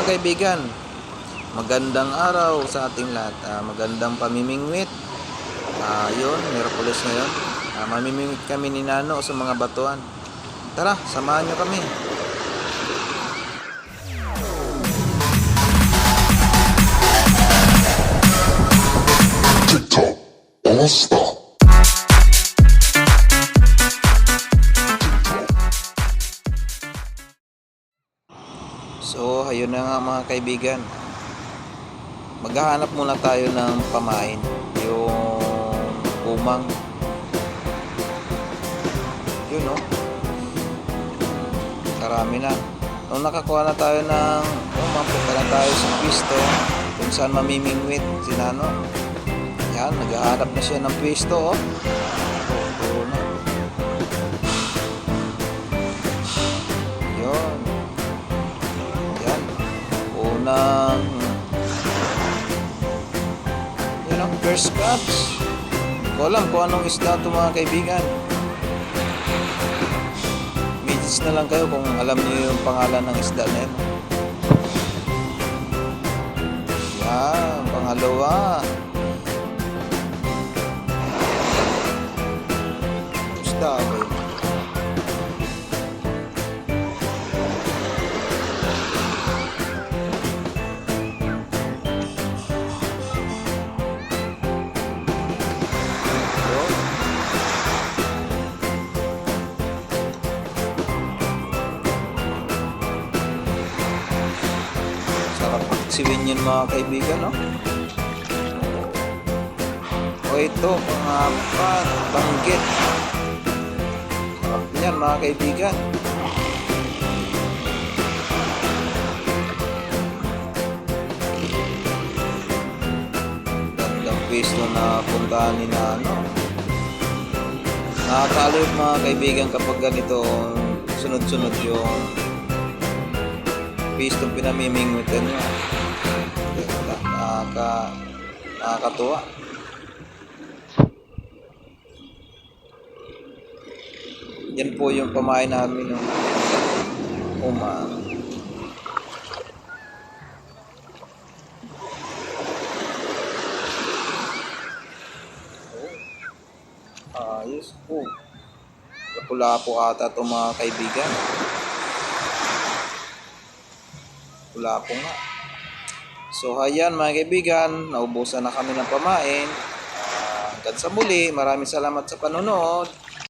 mga kaibigan, magandang araw sa ating lahat. Ah, magandang pamimingwit. Ah, yun, Miraculous na yun. Ah, mamimingwit kami ni Nano sa mga batuan. Tara, samahan nyo kami. TikTok All Star. So, ayun na nga mga kaibigan. Maghahanap muna tayo ng pamain. Yung umang. Yun no. Karami na. Nung nakakuha na tayo ng umang, punta na tayo sa pisto kung saan mamimingwit si Nano. Yan, naghahanap na siya ng pisto oh. Unang yan ang first. Hindi ko alam kung anong isda ito mga kaibigan. Message na lang kayo kung alam niyo yung pangalan ng isda na yun. Yan, pangalawa. Sarap siwin yun mga kaibigan, no? O ito, mga apat, banggit. Sarap yan mga kaibigan. Gandang pwesto na puntahan ni na ano. Nakakaloy mga kaibigan kapag ganito sunod-sunod yung pistong pinamimingwitan nyo. Nakaka, nakakatuwa. Yan po yung pamain namin ng uma. Oh. Ayos po. Pula po ata itong mga kaibigan. Wala po nga. So ayan mga kaibigan, naubusan na kami ng pamain. Ah, hanggang sa muli, maraming salamat sa panonood.